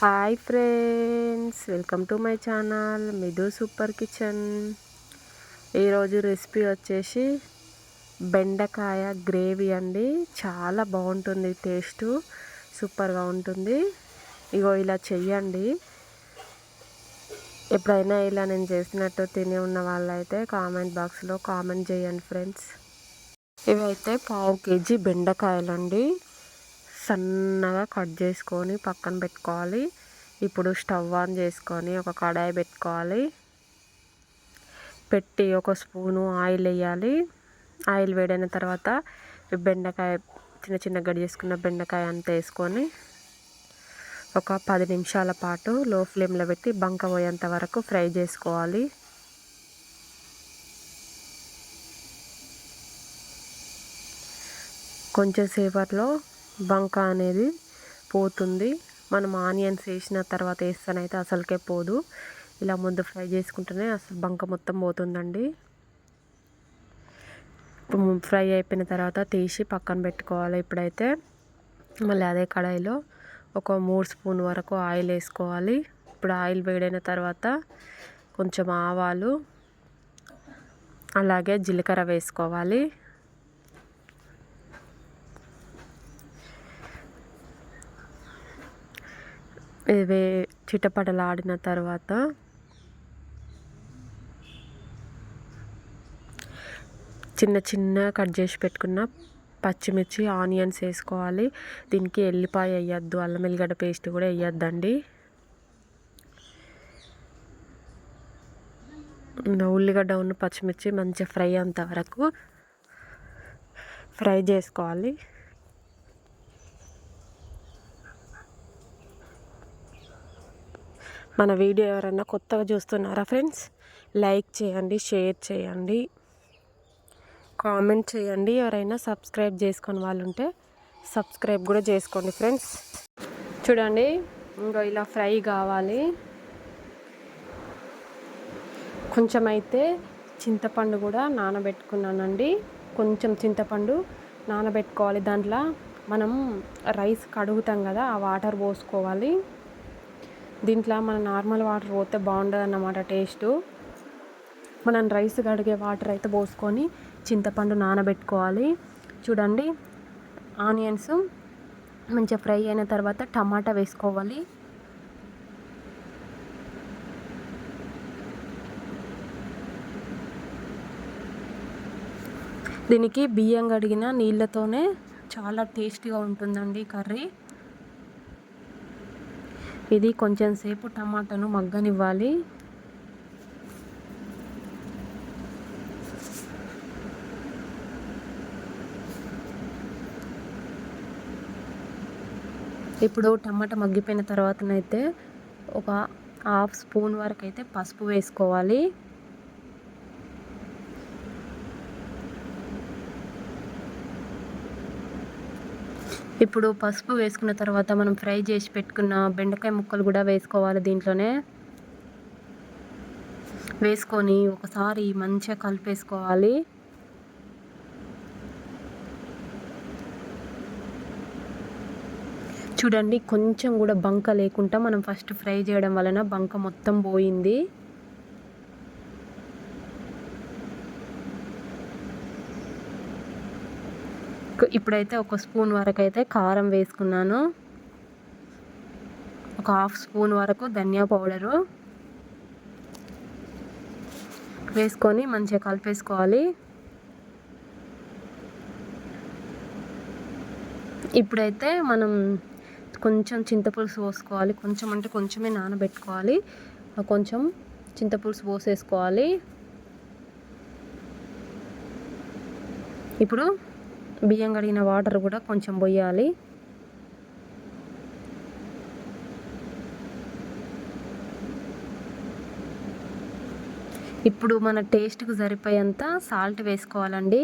Hi friends welcome to my channel Midhu super kitchen. ఈరోజు recipe వచ్చేసి బెండకాయ gravy అండి. చాలా బాగుంటుంది టేస్ట్ సూపర్గా ఉంటుంది. ఇగో ఇలా చెయ్యండి. ఎప్పుడైనా ఇలా నేను చేసినట్టు తిని ఉన్న వాళ్ళైతే కామెంట్ బాక్స్లో కామెంట్ చేయండి ఫ్రెండ్స్. ఇవైతే పావు కేజీ బెండకాయలండి. సన్నగా కట్ చేసుకొని పక్కన పెట్టుకోవాలి. ఇప్పుడు స్టవ్ ఆన్ చేసుకొని ఒక కడాయి పెట్టుకోవాలి. పెట్టి ఒక స్పూను ఆయిల్ వేయాలి. ఆయిల్ వేడైన తర్వాత బెండకాయ చిన్న చిన్న గడి చేసుకున్న బెండకాయ అంతా వేసుకొని ఒక పది నిమిషాల పాటు లో ఫ్లేమ్లో పెట్టి బంక పోయేంత వరకు ఫ్రై చేసుకోవాలి. కొంచెం సేపట్లో బంక అనేది పోతుంది. మనం ఆనియన్స్ వేసిన తర్వాత వేస్తానైతే అసలుకే పోదు. ఇలా ముందు ఫ్రై చేసుకుంటేనే అసలు బంక మొత్తం పోతుందండి. ఫ్రై అయిపోయిన తర్వాత తీసి పక్కన పెట్టుకోవాలి ఇప్పుడైతే. మళ్ళీ అదే కడాయిలో ఒక మూడు స్పూన్ వరకు ఆయిల్ వేసుకోవాలి. ఇప్పుడు ఆయిల్ వేడైన తర్వాత కొంచెం ఆవాలు అలాగే జీలకర్ర వేసుకోవాలి. ఇవే చిటపటలాడిన తర్వాత చిన్న చిన్న కట్ చేసి పెట్టుకున్న పచ్చిమిర్చి ఆనియన్స్ వేసుకోవాలి. దీనికి ఎల్లిపాయ వేయద్దు అల్లం ఎల్లిగడ్డ పేస్ట్ కూడా వేయద్దండి. ఉల్లిగడ్డ ఉన్న పచ్చిమిర్చి మంచిగా ఫ్రై అంత వరకు ఫ్రై చేసుకోవాలి. మన వీడియో ఎవరైనా కొత్తగా చూస్తున్నారా ఫ్రెండ్స్? లైక్ చేయండి షేర్ చేయండి కామెంట్ చేయండి. ఎవరైనా సబ్స్క్రైబ్ చేసుకొని వాళ్ళు ఉంటే సబ్స్క్రైబ్ కూడా చేసుకోండి ఫ్రెండ్స్. చూడండి ఇంకా ఇలా ఫ్రై కావాలి. కొంచెం అయితే చింతపండు కూడా నానబెట్టుకున్నానండి. కొంచెం చింతపండు నానబెట్టుకోవాలి. దాంట్లో మనం రైస్ కడుగుతాం కదా ఆ వాటర్ పోసుకోవాలి. దీంట్లో మన నార్మల్ వాటర్ పోతే బాగుండదు అన్నమాట టేస్ట్. మనం రైస్ కడిగే వాటర్ అయితే పోసుకొని చింతపండు నానబెట్టుకోవాలి. చూడండి ఆనియన్స్ మంచిగా ఫ్రై అయిన తర్వాత టమాటా వేసుకోవాలి. దీనికి బియ్యం కడిగిన నీళ్ళతోనే చాలా టేస్టీగా ఉంటుందండి కర్రీ. ఇది కొంచెం సేపు టమాటాను మగ్గనివ్వాలి. ఇప్పుడు టమాటా మగ్గిపోయిన తర్వాతనైతే ఒక హాఫ్ స్పూన్ వరకు అయితే పసుపు వేసుకోవాలి. ఇప్పుడు పసుపు వేసుకున్న తర్వాత మనం ఫ్రై చేసి పెట్టుకున్న బెండకాయ ముక్కలు కూడా వేసుకోవాలి దీంట్లోనే. వేసుకొని ఒకసారి మంచిగా కలిపేసుకోవాలి. చూడండి కొంచెం కూడా బంక లేకుండా మనం ఫస్ట్ ఫ్రై చేయడం వలన బంక మొత్తం పోయింది. ఇప్పుడైతే ఒక స్పూన్ వరకు అయితే కారం వేసుకున్నాను. ఒక హాఫ్ స్పూన్ వరకు ధనియా పౌడరు వేసుకొని మంచిగా కలిపేసుకోవాలి. ఇప్పుడైతే మనం కొంచెం చింతపులుసు పోసుకోవాలి. కొంచెం అంటే కొంచెమే నానబెట్టుకోవాలి. కొంచెం చింతపులుసు పోసేసుకోవాలి. ఇప్పుడు బియ్యం కడిగిన వాటర్ కూడా కొంచెం పోయాలి. ఇప్పుడు మన టేస్ట్కి సరిపోయేంత సాల్ట్ వేసుకోవాలండి.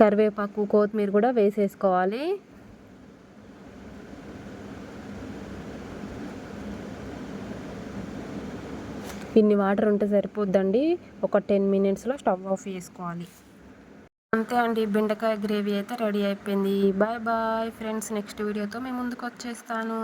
కరివేపాకు కొత్తిమీర కూడా వేసేసుకోవాలి. ఇన్ని వాటర్ ఉంటే సరిపోద్దండి. ఒక టెన్ మినిట్స్లో స్టవ్ ఆఫ్ చేసుకోవాలి. అంతే అండి బెండకాయ గ్రేవీ అయితే రెడీ అయిపోయింది. బాయ్ బాయ్ ఫ్రెండ్స్ నెక్స్ట్ వీడియోతో మేము ముందుకు వచ్చేస్తాను.